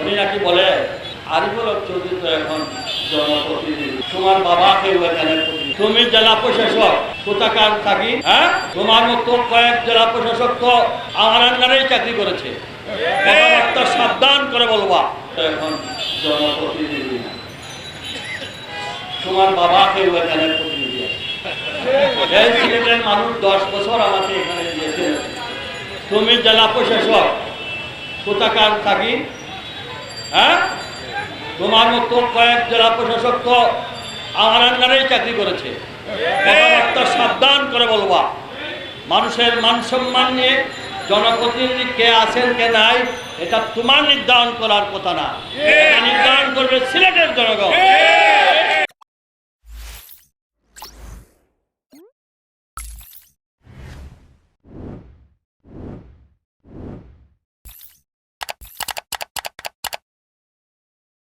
উনি নাকি বলে, আরিফুল চৌধুরী তো এখন জনপ্রতিনিধি। তোমার বাবাকে এখানে তুমি জেলা প্রশাসক, কোথাকার থাকি? হ্যাঁ? তোমার মতো কয়েক জেলা প্রশাসক তো আমার আন্ডারেই চাকরি করেছে। কথাবার্তা সাবধান করে বলবা। এখন জনপ্রতিনিধি। তোমার বাবাকে এখানে প্রতিনিধি সিলেটের মানুষ দশ বছর আমাকে এখানে দিয়েছে। তুমি জেলা প্রশাসক, কোথাকার থাকি? হ্যাঁ? তোমার মতো কয়েক জেলা প্রশাসক তো আমার আন্ডারেই চাকরি করেছে। কথাবার্তা সাবধান করে বলবা। মানুষের মান সম্মান নিয়ে জনপ্রতিনিধি কে আছেন, কে নাই, এটা তোমার নির্ধারণ করার কথা না। নির্ধারণ করবে সিলেটের জনগণ।